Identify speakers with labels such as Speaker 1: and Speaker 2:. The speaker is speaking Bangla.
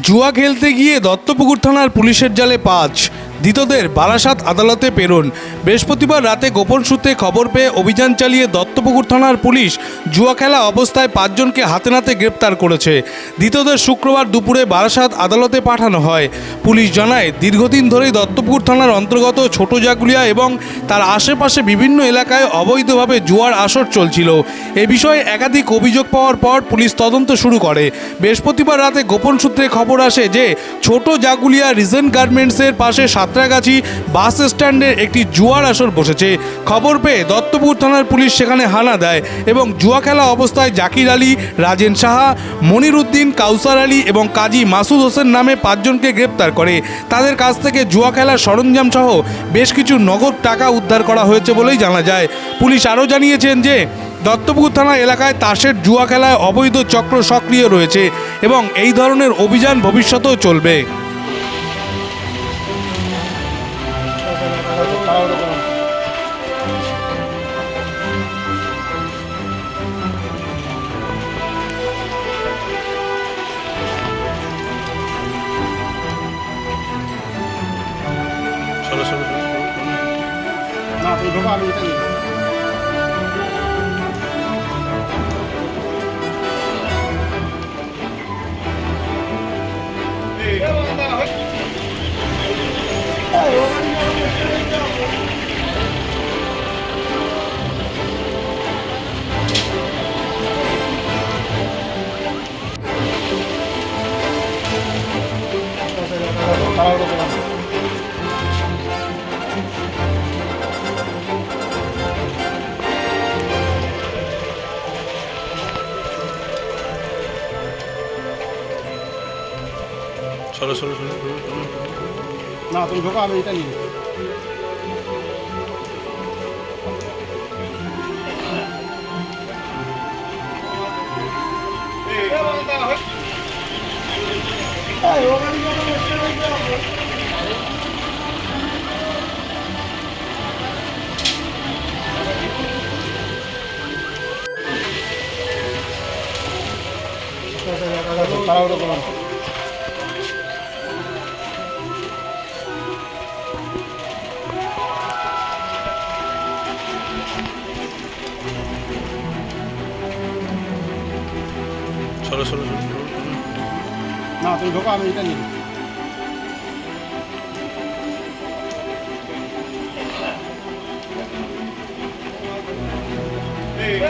Speaker 1: জুয়া খেলতে গিয়ে দত্তপুকুর থানার পুলিশের জালে পাঁচ ধৃতদের বারাসাত আদালতে প্রেরণ বৃহস্পতিবার রাতে গোপন সূত্রে খবর পেয়ে অভিযান চালিয়ে দত্তপুকুর থানার পুলিশ জুয়া খেলা অবস্থায় পাঁচজনকে হাতে নাতে গ্রেপ্তার করেছে। ধৃতদের শুক্রবার দুপুরে বারাসাত আদালতে পাঠানো হয়। পুলিশ জানায়, দীর্ঘদিন ধরেই দত্তপুকুর থানার অন্তর্গত ছোট জাগুলিয়া এবং তার আশেপাশে বিভিন্ন এলাকায় অবৈধভাবে জুয়ার আসর চলছিল। এ বিষয়ে একাধিক অভিযোগ পাওয়ার পর পুলিশ তদন্ত শুরু করে। বৃহস্পতিবার রাতে গোপন সূত্রে খবর আসে যে, ছোট জাগুলিয়া রিজেন্ট গার্মেন্টসের পাশে সাঁতরাগাছি বাস স্ট্যান্ডের একটি জুয়ার আসর বসেছে। খবর পেয়ে দত্তপুর থানার পুলিশ সেখানে হানা দেয় এবং জুয়া খেলা অবস্থায় জাকির আলী, রাজেন সাহা, মনির উদ্দিন, কাউসার আলী এবং কাজী মাসুদ হোসেন নামে পাঁচজনকে গ্রেপ্তার করে। তাদের কাছ থেকে জুয়া খেলার সরঞ্জাম সহ বেশ কিছু নগদ টাকা উদ্ধার করা হয়েছে বলেই জানা যায়। পুলিশ আরও জানিয়েছেন যে দত্তপুকুর থানা এলাকায় তাসের জুয়া খেলায় অবৈধ চক্র সক্রিয় রয়েছে এবং এই ধরনের অভিযান ভবিষ্যতেও চলবে।
Speaker 2: না তুমি ঢোকো নিই তাড়াহুড়ো করো না। তুমি ঢোকো আমি এটা নিই তাড়াহুড়ো করো না।
Speaker 3: সরো সরো চলো
Speaker 2: না তুমি ঢোকো আমি এটা নিয়ে
Speaker 4: Hey,